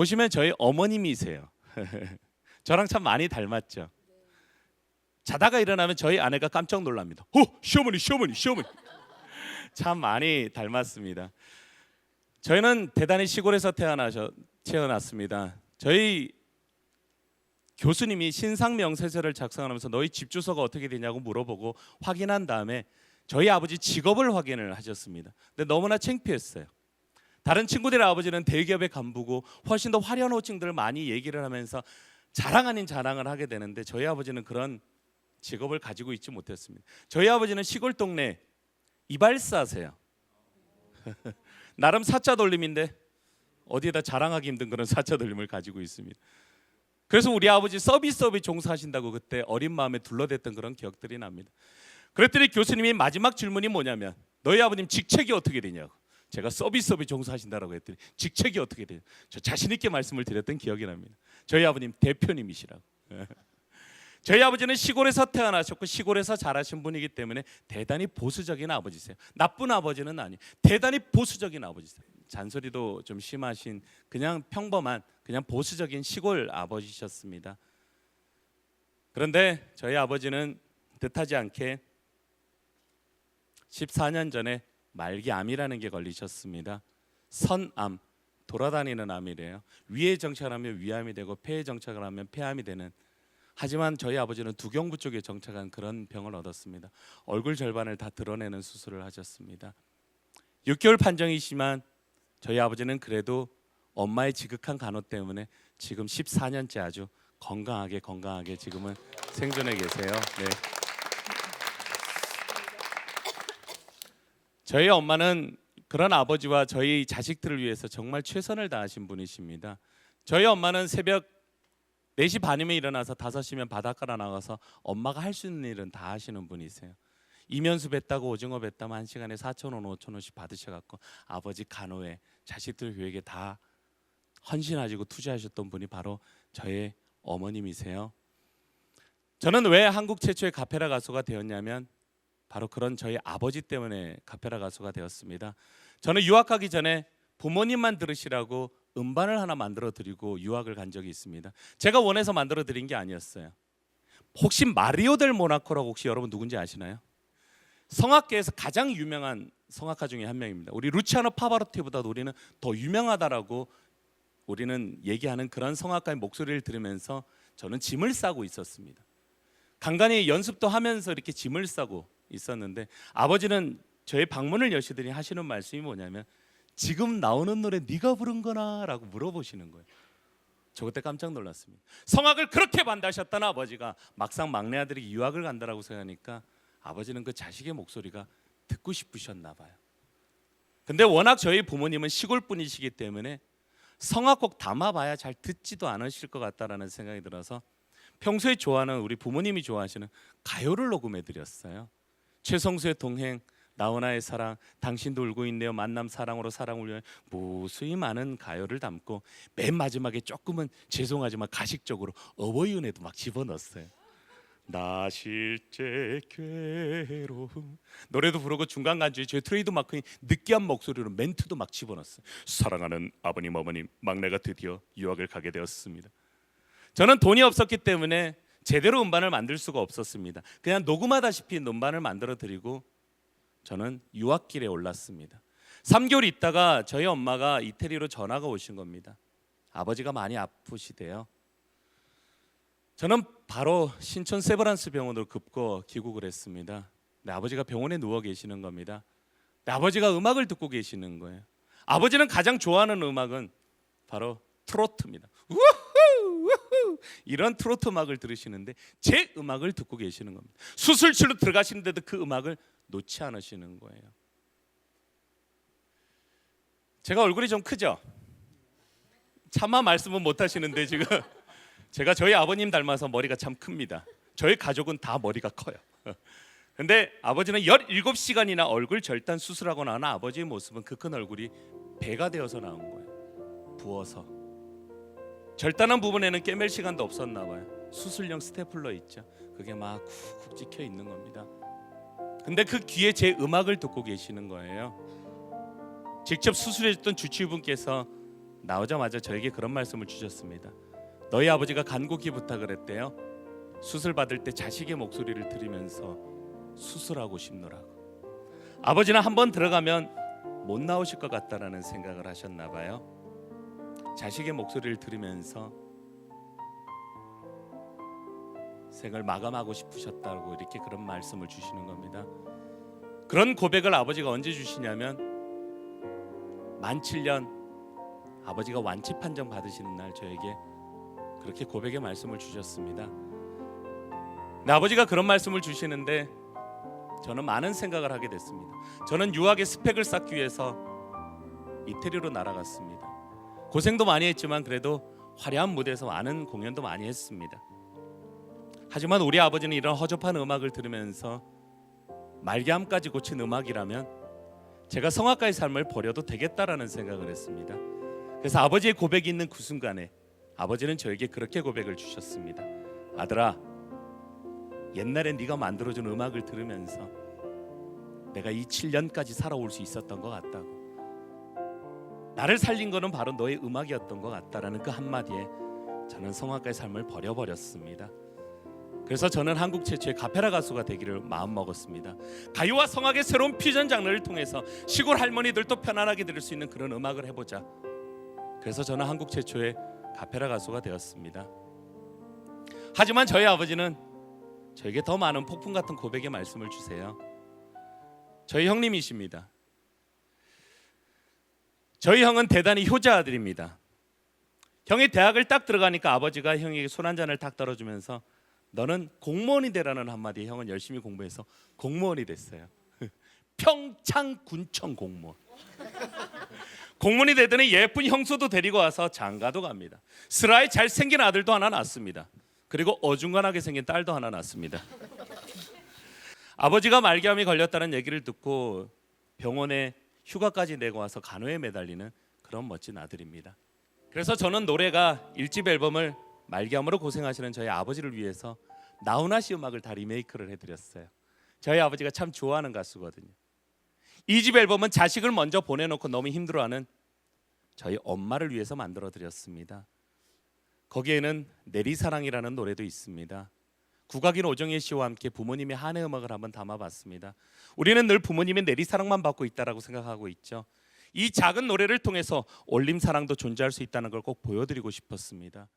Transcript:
보시면 저희 어머님이세요. 저랑 참 많이 닮았죠. 자다가 일어나면 저희 아내가 깜짝 놀랍니다. 어, 시어머니, 시어머니, 시어머니. 참 많이 닮았습니다. 저희는 대단히 시골에서 태어나셔 태어났습니다. 저희 교수님이 신상 명세서를 작성하면서 너희 집 주소가 어떻게 되냐고 물어보고 확인한 다음에 저희 아버지 직업을 확인을 하셨습니다. 근데 너무나 창피했어요. 다른 친구들의 아버지는 대기업의 간부고 훨씬 더 화려한 호칭들을 많이 얘기를 하면서 자랑 아닌 자랑을 하게 되는데 저희 아버지는 그런 직업을 가지고 있지 못했습니다. 저희 아버지는 시골 동네 이발사세요. 나름 사자 돌림인데 어디에다 자랑하기 힘든 그런 사자 돌림을 가지고 있습니다. 그래서 우리 아버지 서비스업에 종사하신다고 그때 어린 마음에 둘러댔던 그런 기억들이 납니다. 그랬더니 교수님이 마지막 질문이 뭐냐면 너희 아버님 직책이 어떻게 되냐고. 제가 서비스업에 종사하신다라고 했더니 직책이 어떻게 돼요? 저 자신 있게 말씀을 드렸던 기억이 납니다. 저희 아버님 대표님이시라고. 저희 아버지는 시골에서 태어나셨고 시골에서 자라신 분이기 때문에 대단히 보수적인 아버지세요. 나쁜 아버지는 아니. 대단히 보수적인 아버지세요. 잔소리도 좀 심하신 그냥 평범한 그냥 보수적인 시골 아버지셨습니다. 그런데 저희 아버지는 뜻하지 않게 14년 전에 말기암이라는 게 걸리셨습니다. 선암, 돌아다니는 암이래요. 위에 정착을 하면 위암이 되고 폐에 정착을 하면 폐암이 되는. 하지만 저희 아버지는 두경부 쪽에 정착한 그런 병을 얻었습니다. 얼굴 절반을 다 드러내는 수술을 하셨습니다. 6개월 판정이지만 저희 아버지는 그래도 엄마의 지극한 간호 때문에 지금 14년째 아주 건강하게 건강하게 지금은 생존해 계세요. 네. 저희 엄마는 그런 아버지와 저희 자식들을 위해서 정말 최선을 다하신 분이십니다. 저희 엄마는 새벽 4시 반이면 일어나서 5시면 바닷가로 나가서 엄마가 할 수 있는 일은 다 하시는 분이세요. 이면수 뱉다고 오징어 뱉다면 한 시간에 4천 원, 5천 원씩 받으셔갖고 아버지 간호에 자식들 교육에 다 헌신하시고 투자하셨던 분이 바로 저의 어머님이세요. 저는 왜 한국 최초의 가페라 가수가 되었냐면 바로 그런 저희 아버지 때문에 가페라 가수가 되었습니다. 저는 유학 가기 전에 부모님만 들으시라고 음반을 하나 만들어 드리고 유학을 간 적이 있습니다. 제가 원해서 만들어 드린 게 아니었어요. 혹시 마리오 델 모나코라고 혹시 여러분 누군지 아시나요? 성악계에서 가장 유명한 성악가 중에 한 명입니다. 우리 루치아노 파바로티보다 우리는 더 유명하다라고 우리는 얘기하는 그런 성악가의 목소리를 들으면서 저는 짐을 싸고 있었습니다. 간간히 연습도 하면서 이렇게 짐을 싸고 있었는데 아버지는 저의 방문을 여시더니 하시는 말씀이 뭐냐면 지금 나오는 노래 네가 부른 거나라고 물어보시는 거예요. 저 그때 깜짝 놀랐습니다. 성악을 그렇게 반대하셨던 아버지가 막상 막내 아들이 유학을 간다라고 생각하니까 아버지는 그 자식의 목소리가 듣고 싶으셨나 봐요. 근데 워낙 저희 부모님은 시골 분이시기 때문에 성악곡 담아봐야 잘 듣지도 않으실 것 같다라는 생각이 들어서 평소에 좋아하는 우리 부모님이 좋아하시는 가요를 녹음해 드렸어요. 최성수의 동행, 나훈아의 사랑, 당신도 울고 있네요. 만남 사랑으로 사랑 울려 무수히 많은 가요를 담고 맨 마지막에 조금은 죄송하지만 가식적으로 어버이 은혜도 막 집어넣었어요. 나 실제 괴로움 노래도 부르고 중간 간주에 제 트레이드 마크인 느끼한 목소리로 멘트도 막 집어넣었어요. 사랑하는 아버님 어머님 막내가 드디어 유학을 가게 되었습니다. 저는 돈이 없었기 때문에 제대로 음반을 만들 수가 없었습니다. 그냥 녹음하다시피 음반을 만들어 드리고 저는 유학길에 올랐습니다. 3개월 있다가 저희 엄마가 이태리로 전화가 오신 겁니다. 아버지가 많이 아프시대요. 저는 바로 신촌 세브란스 병원으로 급거 귀국을 했습니다. 근데 아버지가 병원에 누워 계시는 겁니다. 근데 아버지가 음악을 듣고 계시는 거예요. 아버지는 가장 좋아하는 음악은 바로 트로트입니다. 우후. 이런 트로트 음악을 들으시는데 제 음악을 듣고 계시는 겁니다. 수술실로 들어가시는데도 그 음악을 놓지 않으시는 거예요. 제가 얼굴이 좀 크죠? 차마 말씀은 못 하시는데 지금 제가 저희 아버님 닮아서 머리가 참 큽니다. 저희 가족은 다 머리가 커요. 근데 아버지는 17시간이나 얼굴 절단 수술하고 나온 아버지의 모습은 그 큰 얼굴이 배가 되어서 나온 거예요. 부어서. 절단한 부분에는 깨맬 시간도 없었나 봐요. 수술용 스테플러 있죠. 그게 막 쿡쿡 찍혀 있는 겁니다. 근데 그 귀에 제 음악을 듣고 계시는 거예요. 직접 수술해 줬던 주치의분께서 나오자마자 저에게 그런 말씀을 주셨습니다. 너희 아버지가 간곡히 부탁을 했대요. 수술 받을 때 자식의 목소리를 들으면서 수술하고 싶노라고. 아버지는 한 번 들어가면 못 나오실 것 같다라는 생각을 하셨나 봐요. 자식의 목소리를 들으면서 생을 마감하고 싶으셨다고 이렇게 그런 말씀을 주시는 겁니다. 그런 고백을 아버지가 언제 주시냐면 만 7년 아버지가 완치 판정 받으시는 날 저에게 그렇게 고백의 말씀을 주셨습니다. 아버지가 그런 말씀을 주시는데 저는 많은 생각을 하게 됐습니다. 저는 유학의 스펙을 쌓기 위해서 이태리로 날아갔습니다. 고생도 많이 했지만 그래도 화려한 무대에서 많은 공연도 많이 했습니다. 하지만 우리 아버지는 이런 허접한 음악을 들으면서 말기암까지 고친 음악이라면 제가 성악가의 삶을 버려도 되겠다라는 생각을 했습니다. 그래서 아버지의 고백이 있는 그 순간에 아버지는 저에게 그렇게 고백을 주셨습니다. 아들아, 옛날에 네가 만들어준 음악을 들으면서 내가 이 7년까지 살아올 수 있었던 것 같다고. 나를 살린 거는 바로 너의 음악이었던 것 같다라는 그 한마디에 저는 성악가의 삶을 버려버렸습니다. 그래서 저는 한국 최초의 가페라 가수가 되기를 마음 먹었습니다. 가요와 성악의 새로운 퓨전 장르를 통해서 시골 할머니들도 편안하게 들을 수 있는 그런 음악을 해보자. 그래서 저는 한국 최초의 가페라 가수가 되었습니다. 하지만 저희 아버지는 저에게 더 많은 폭풍 같은 고백의 말씀을 주세요. 저희 형님이십니다. 저희 형은 대단히 효자 아들입니다. 형이 대학을 딱 들어가니까 아버지가 형에게 술한 잔을 딱 떨어주면서 너는 공무원이 되라는 한마디에 형은 열심히 공부해서 공무원이 됐어요. 평창군청 공무원. 공무원이 되더니 예쁜 형수도 데리고 와서 장가도 갑니다. 스라에 잘생긴 아들도 하나 낳습니다. 그리고 어중간하게 생긴 딸도 하나 낳습니다. 아버지가 말기암이 걸렸다는 얘기를 듣고 병원에 휴가까지 내고 와서 간호에 매달리는 그런 멋진 아들입니다. 그래서 저는 노래가 일집 앨범을 말기암으로 고생하시는 저희 아버지를 위해서 나훈아 씨 음악을 다 리메이크를 해드렸어요. 저희 아버지가 참 좋아하는 가수거든요. 이 집 앨범은 자식을 먼저 보내놓고 너무 힘들어하는 저희 엄마를 위해서 만들어 드렸습니다. 거기에는 내리사랑이라는 노래도 있습니다. 국악인 오정혜 씨와 함께 부모님의 한해 음악을 한번 담아봤습니다. 우리는 늘 부모님의 내리 사랑만 받고 있다라고 생각하고 있죠. 이 작은 노래를 통해서 올림 사랑도 존재할 수 있다는 걸 꼭 보여드리고 싶었습니다.